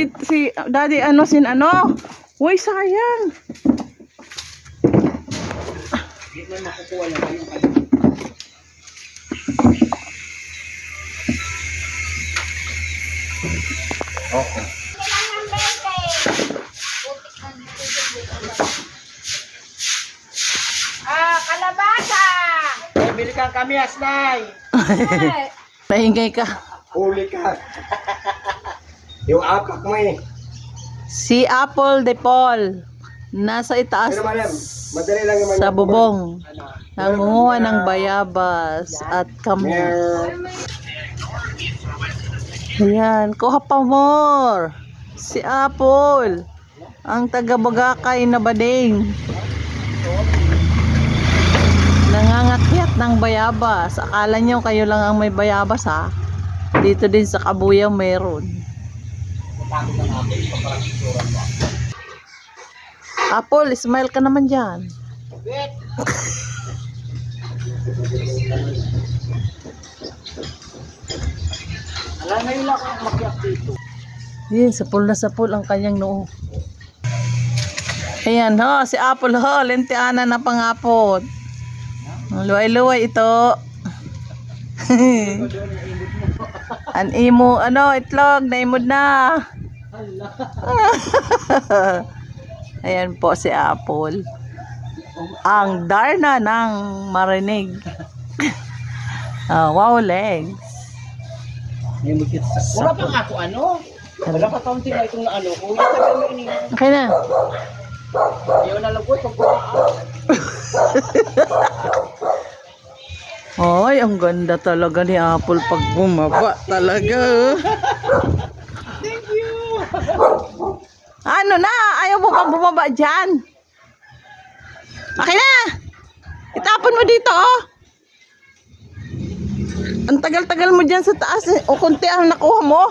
daddy, si, daddy ano, sin ano. Uy, sayang. Hindi man makukuha lang yung ano. Okay. Ah, kalabasa! Bili kang kami, Aslay. Naingay ka. Huli ka. yung apak mo eh. Si Apple de Paul. Nasa itaas Pero madam, madali lang naman. sa yung- bubong. Nangunguha ng bayabas at kamor. Meron. Ayan, kuha pa more. Si Apple. Ang taga-Bagakay na bading. Nangangakyat ng bayabas. Akala nyo kayo lang ang may bayabas ha. Dito din sa Kabuyaw meron. Apple, smile ka naman dyan. Alam ngayon lang ako makiyak dito. Yan, sapul na sapul ang kanyang noo. Ayan, ho, si Apple, ho, lentiana na pangapot. Ang Luway-luway ito. An imo, ano, itlog, naimod na. Ayan po si Apple. Ang darna ng marinig. Ah, wow, legs. Wala pa nga ako ano. Wala pa kaunti na itong ano. Kung yung tagal mo ini. Okay na. Ayaw na lang po. Ay, ang ganda talaga ni Apple pag bumaba talaga. Ano na? Ayaw mo pang bumaba dyan. Okay na. Itapon mo dito, oh. Ang tagal-tagal mo dyan sa taas. eh. O kunti ang nakuha mo.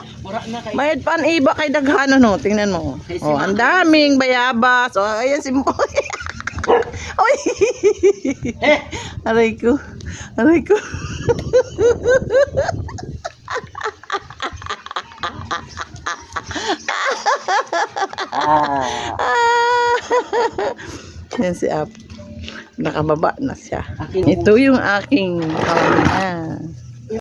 Mayad pa ang iba kay daghan, ano. Tingnan mo. Oh, ang daming bayabas. Oh, ayan si Moy. Oy. Eh. Aray ko. Aray ko. Ah. Ah! Yan si Ap. Nakababa na siya. Ito yung aking kauna.